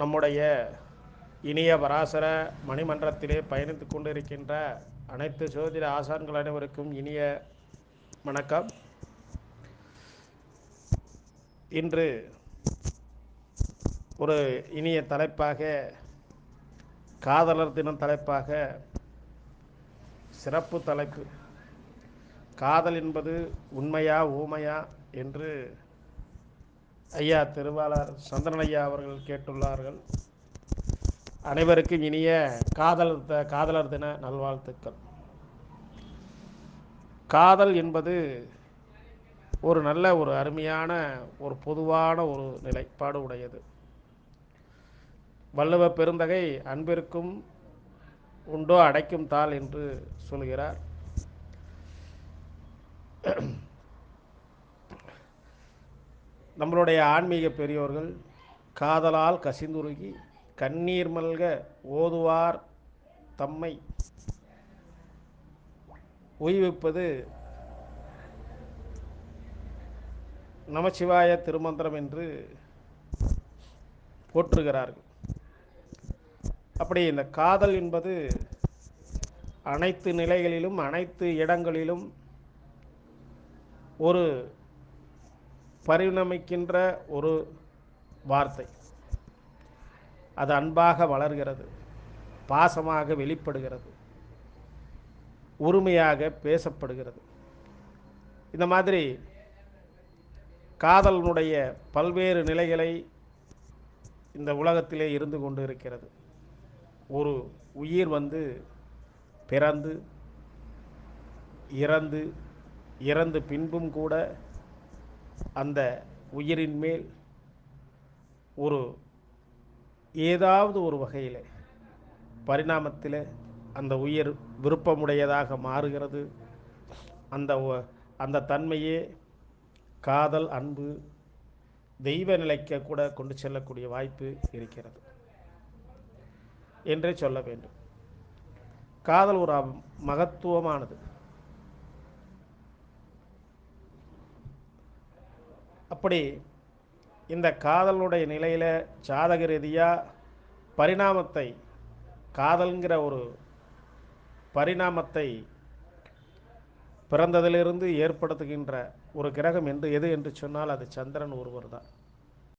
நம்முடைய இனிய பராசர மணிமன்றத்திலே பயணித்து கொண்டிருக்கின்ற அனைத்து ஜோதிட ஆசான்கள் அனைவருக்கும் இனிய வணக்கம். இன்று ஒரு இனிய தலைப்பாக காதலர் தினம் தலைப்பாக சிறப்பு தலைப்பு. காதல் என்பது உண்மையா ஊமையா என்று ஐயா திருவாளர் சந்திரன் ஐயா அவர்கள் கேட்டுள்ளார்கள். அனைவருக்கும் இனிய காதல் த- காதலர் தின நல்வாழ்த்துக்கள். காதல் என்பது ஒரு நல்ல ஒரு அருமையான ஒரு பொதுவான ஒரு நிலைப்பாடு உடையது. வள்ளுவ பெருந்தகை அன்பிற்கும் உண்டோ அடைக்கும் தாள் என்று சொல்கிறார். நம்மளுடைய ஆன்மீக பெரியோர்கள் காதலால் கசிந்துருகி கண்ணீர் மல்க ஓதுவார் தம்மை. உய்விப்பது நமச்சிவாய திருமந்திரம் என்று போற்றுகிறார்கள். அப்படி இந்த காதல் என்பது அனைத்து நிலைகளிலும் அனைத்து இடங்களிலும் ஒரு பரிணமிக்கின்ற ஒரு வார்த்தை. அது அன்பாக வளர்கிறது பாசமாக வெளிப்படுகிறது உரிமையாக பேசப்படுகிறது. இந்த மாதிரி காதலனுடைய பல்வேறு நிலைகளை இந்த உலகத்திலே இருந்து கொண்டு இருக்கிறது. ஒரு உயிர் வந்து பிறந்து இறந்து இறந்து பின்பும் கூட அந்த உயிரின் மேல் ஒரு ஏதாவது ஒரு வகையில் பரிணாமத்தில் அந்த உயிர் விருப்பமுடையதாக மாறுகிறது. அந்த அந்த தன்மையே காதல் அன்பு தெய்வ நிலைக்க கூட கொண்டு செல்லக்கூடிய வாய்ப்பு இருக்கிறது என்றே சொல்ல வேண்டும். காதல் ஒரு மகத்துவமானது. அப்படி இந்த காதலுடைய நிலையில் ஜாதக ரீதியாக பரிணாமத்தை காதல்ங்கிற ஒரு பரிணாமத்தை பிறந்ததிலிருந்து ஏற்படுத்துகின்ற ஒரு கிரகம் என்று எது என்று சொன்னால் அது சந்திரன் ஒருவர் தான்.